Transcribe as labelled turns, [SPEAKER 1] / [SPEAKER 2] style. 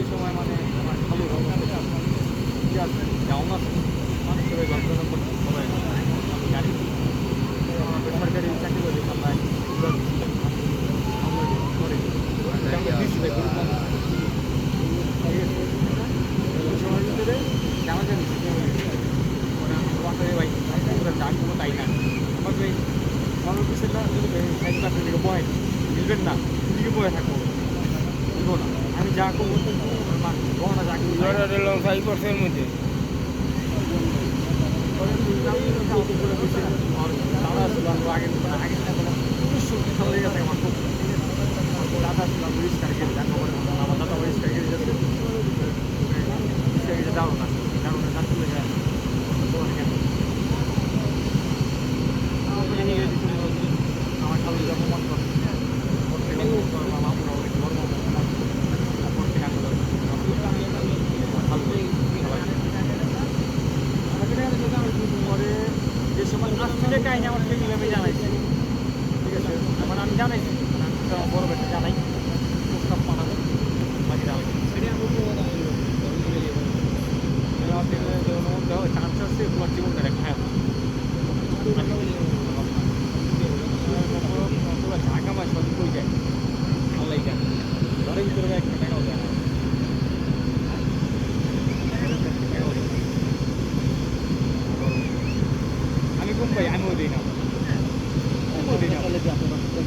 [SPEAKER 1] সেই সময় মানে আমার খালু কি আছে যাও না মানুষের ওই গল্পটা করতে সবাই আমি আমার সরকারি চাকরি করি আমরা ঘুরে করে আমরা দিচ্ছি ভাই গরিব মানুষ। ঠিক আছে ওই সময়ের ভিতরে জানা জানি আমি বাসায় ভাই পুরো যা কোনো তাই না আমার ভাই আমার না যদি সাইড কাপড় দিকে বয় মিলবেন না দিকে বয়ে থাকব বুঝব না আমি যা করব গহনা যা করব
[SPEAKER 2] দিলাম ফাইভ পার্সেন্ট মধ্যে।
[SPEAKER 1] দাদা ছিল আগে আগে গেছে আমার খুব দাদা ছিল পরিষ্কার গেলে দেখা আমার দাদা পরিষ্কার গেলে যাচ্ছে দাও না চলে যায় তোমার কেন আমার খালু যখন মন করে ওর থেকে আমার মামুরা অনেক ধর্ম ওর থেকে আমি খালু পরে যে সময় আসলে কাহিনী আমার ফ্যামিলি আমি জানাইছি? ঠিক আছে মানে আমি জানাইছি। বড় বেটা জানাই। প্রস্তাব পাঠাবো। বাকি জানাই। চান্স আছে তোমার عمودي نوم عمودي نوم